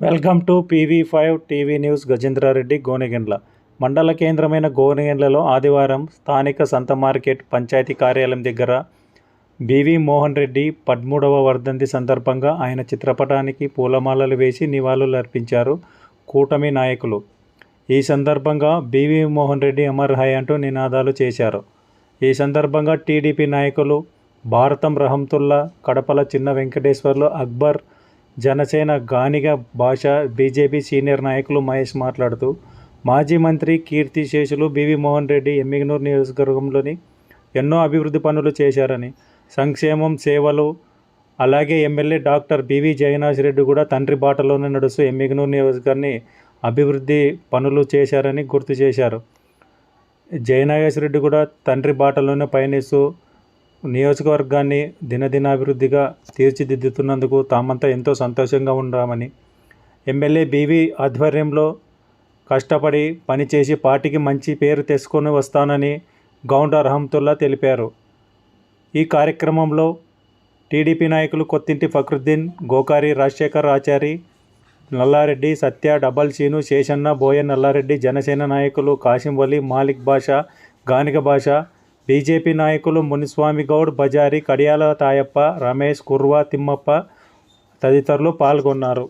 Welcome to PV five TV news Gajendra Reddy Gonegandla. మండల కేంద్రమైన గోనెగండ్లలో ఆదివారం స్థానిక సంత మార్కెట్ పంచాయతీ కార్యాలయం దగ్గర బీవీ మోహన్ రెడ్డి పదమూడవ వర్ధంతి సందర్భంగా ఆయన చిత్రపటానికి పూలమాలలు వేసి నివాళులు అర్పించారు కూటమి నాయకులు. ఈ సందర్భంగా బీవీ మోహన్ రెడ్డి అమర్ హై అంటూ నినాదాలు చేశారు. ఈ సందర్భంగా టీడీపీ నాయకులు భారతం రహంతుల్లా కడపల చిన్న వెంకటేశ్వర్లు అక్బర్ జనసేన గానిగ భాష బీజేపీ సీనియర్ నాయకులు మహేష్ మాట్లాడుతూ మాజీ మంత్రి కీర్తి శేషులు బివి మోహన్ రెడ్డి ఎమ్మిగనూరు నియోజకవర్గంలోని ఎన్నో అభివృద్ధి పనులు చేశారని సంక్షేమం సేవలు అలాగే MLA doctor BV Jagannath Reddy కూడా తండ్రి బాటలోనే నడుస్తూ ఎమ్మిగనూరు నియోజకవర్గాన్ని అభివృద్ధి పనులు చేశారని గుర్తు చేశారు. జయనాగేశ్వర రెడ్డి కూడా తండ్రి బాటలోనే పయనిస్తూ నియోజకవర్గాన్ని దినదినాభివృద్ధిగా తీర్చిదిద్దుతున్నందుకు తామంతా ఎంతో సంతోషంగా ఉన్నామని ఎమ్మెల్యే బీవీ ఆధ్వర్యంలో కష్టపడి పనిచేసి పార్టీకి మంచి పేరు తెచ్చుకొని వస్తానని గౌండ రహంతుల్లా తెలిపారు. ఈ కార్యక్రమంలో టీడీపీ నాయకులు కొత్తింటి ఫక్రుద్దీన్ గోకారి రాజశేఖర్ ఆచారి నల్లారెడ్డి సత్య డబల్ సీను శేషన్న బోయ నల్లారెడ్డి జనసేన నాయకులు కాశింవలి మాలిక్ భాష గానిక భాష బీజేపీ నాయకులు మునిస్వామి గౌడ్ బజారి కడియాల తాయప్ప రమేష్ కుర్వా తిమ్మప్ప తదితరులు పాల్గొన్నారు.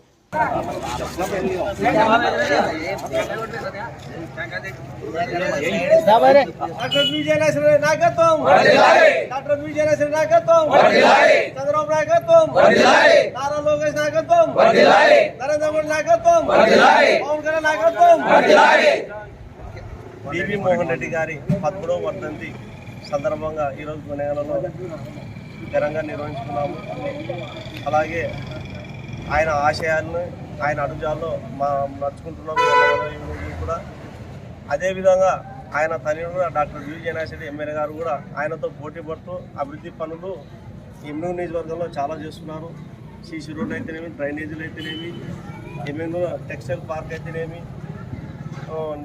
డాక్టర్ విజయనగర నాయకత్వం. డాక్టర్ విజయనగర నాయకత్వం. చంద్రబాబు నాయకత్వం. నారా లోకేష్ నాయకత్వం. నరేంద్ర మోడీ నాయకత్వం. పవన్ కళ్యాణ్ నాయకత్వం. బిబి మోహన్ రెడ్డి గారి పదమూడవ వర్ధంతి సందర్భంగా ఈరోజు కొనేలలో ఘనంగా నిర్వహించుకున్నాము. అలాగే ఆయన ఆశయాలను ఆయన అడుగుజాల్లో మా నడుచుకుంటున్నాము కూడా. అదేవిధంగా ఆయన తల్లి కూడా డాక్టర్ వి జనాశెట్టి ఎమ్మెల్యే గారు కూడా ఆయనతో పోటీ పడుతూ అభివృద్ధి పనులు ఎన్నో నియోజకవర్గంలో చాలా చేస్తున్నారు. సీసీ రోడ్లు అయితేనేమి డ్రైనేజీలు అయితేనేమి ఎన్నెన్నో టెక్స్టైల్ పార్క్ అయితేనేమి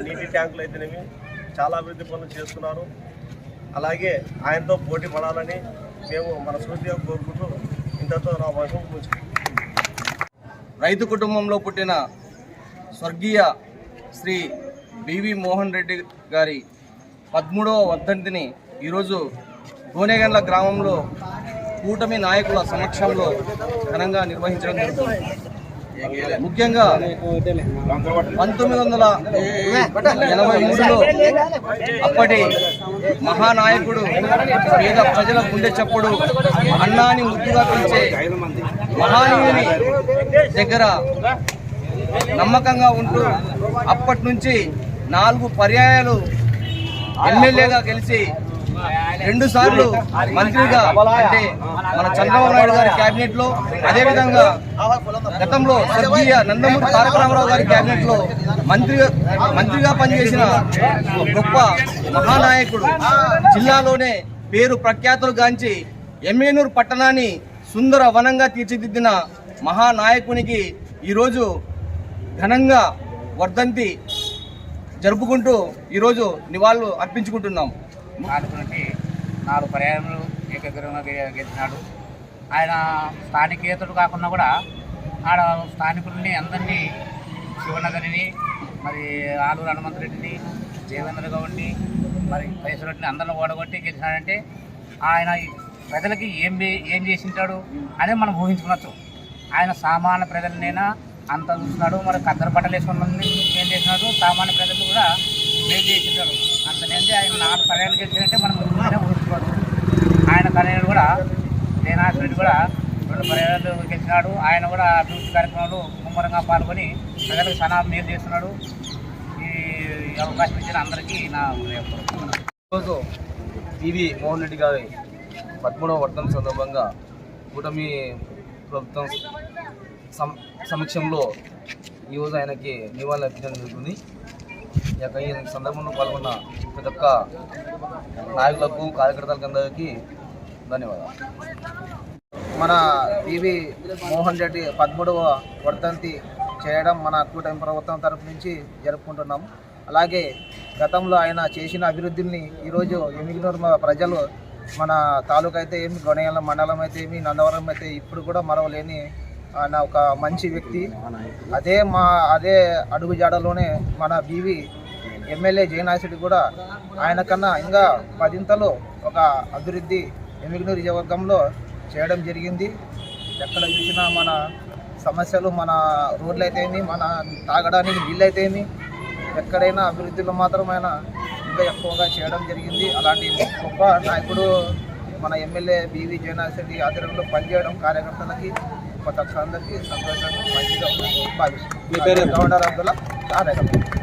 నీటి ట్యాంకులు అయితేనేమి చాలా అభివృద్ధి పనులు చేస్తున్నారు. అలాగే ఆయనతో పోటీ పడాలని మేము మనస్ఫూర్తిగా కోరుకుంటూ ఇంతతో నా వరకు రైతు కుటుంబంలో పుట్టిన స్వర్గీయ శ్రీ బివి మోహన్ రెడ్డి గారి పదమూడవ వర్ధంతిని ఈరోజు గోనెగండ్ల గ్రామంలో కూటమి నాయకుల సమక్షంలో ఘనంగా నిర్వహించడం జరుగుతుంది. ముఖ్యంగా పంతొమ్మిది వందల ఎనభై మూడులో అప్పటి మహానాయకుడు పేద ప్రజల గుండె చప్పుడు అన్నాని ముద్దుగా పిలిచే మహానీయుని దగ్గర నమ్మకంగా ఉంటూ అప్పటి నుంచి నాలుగు పర్యాయాలు ఎమ్మెల్యేగా గెలిచి రెండు సార్లు మంత్రిగా అంటే మన చంద్రబాబు నాయుడు గారి కేబినెట్లో అదేవిధంగా గతంలో స్వర్గీయ నందమూరి తారక రామారావు గారి కేబినెట్లో మంత్రిగా మంత్రిగా పనిచేసిన గొప్ప మహానాయకుడు జిల్లాలోనే పేరు ప్రఖ్యాతులు గాంచి ఎమ్మెనూరు పట్టణాన్ని సుందర వనంగా తీర్చిదిద్దిన మహానాయకునికి ఈరోజు ఘనంగా వర్ధంతి జరుపుకుంటూ ఈరోజు నివాళులు అర్పించుకుంటున్నాం. నాలుగు నుండి నాలుగు పర్యాయములు ఏకగ్రీవంగా గెలిచినాడు. ఆయన స్థానికేతడు కాకుండా కూడా ఆడ స్థానికుల్ని అందరినీ శివనగరిని మరి ఆలూరు హనుమంతరెడ్డిని దేవేంద్ర గౌడ్ని మరి పైసరెడ్డిని అందరిని ఓడగొట్టి గెలిచినాడంటే ఆయన ప్రజలకి ఏం ఏం చేసింటాడు అనేది మనం ఊహించుకున్నచ్చు ఆయన సామాన్య ప్రజలనైనా అంత చూస్తున్నాడు. మరి కద్దరు బట్టలు వేసుకున్న ఏం చేసినాడు సామాన్య ప్రజలు కూడా మేలు చేసింటాడు అంటే ఆయన నాలుగు పర్యాలు వచ్చినట్టే మనం ముందుగానే ఊహించుకోవచ్చు. ఆయన తనయుడు కూడా జయనాథ్ రెడ్డి కూడా రెండు పర్యాలు గెలిచినాడు. ఆయన కూడా అభివృద్ధి కార్యక్రమాలు ముమ్మరంగా పాల్గొని ప్రజలకు చాలా మేలు చేస్తున్నాడు ఈ అవకాశం ఇచ్చిన అందరికీ నా ఈరోజు టీవీ మోహన్ రెడ్డి గారి పదమూడవ వర్ధన సందర్భంగా కూటమి ప్రభుత్వం సమ సమక్షంలో ఈరోజు ఆయనకి నివాళులు అర్పించడం జరుగుతుంది. యొక్క ఈ సందర్భంలో పాల్గొన్న ప్రతి ఒక్క నాయకులకు కార్యకర్తలకు అందరికీ ధన్యవాదాలు. మన పివి మోహన్ రెడ్డి పదమూడవ వర్ధంతి చేయడం మన కూటమి ప్రభుత్వం తరఫు నుంచి జరుపుకుంటున్నాం అలాగే గతంలో ఆయన చేసిన అభివృద్ధిని ఈరోజు ఎమిగినూరు ప్రజలు మన తాలూకా అయితే ఏమి గొనయాల మండలం అయితే ఏమి నందవరం అయితే ఇప్పుడు కూడా మరవలేని ఆయన ఒక మంచి వ్యక్తి. అదే మా అదే అడుగుజాడలోనే మన బీవీ ఎమ్మెల్యే జయనాథుడి కూడా ఆయన కన్నా ఇంకా పదింతలు ఒక అభివృద్ధి ఎమిగ్నూరు నియోజకవర్గంలో చేయడం జరిగింది. ఎక్కడ చూసినా మన సమస్యలు మన రోడ్లు అయితేమి మన తాగడానికి నీళ్ళు అయితేమి ఎక్కడైనా అభివృద్ధిలో మాత్రం ఆయన ఇంకా ఎక్కువగా చేయడం జరిగింది. అలాంటి గొప్ప నాయకుడు మన ఎమ్మెల్యే బీవీ జగన్నాథ్ రెడ్డి ఆధ్వర్యంలో పనిచేయడం కార్యకర్తలకి కొత్త అందరికీ సంతోషంగా మంచిగా భావిస్తున్నాం గవర్నర్ అబ్దుల్లా కార్యకర్త.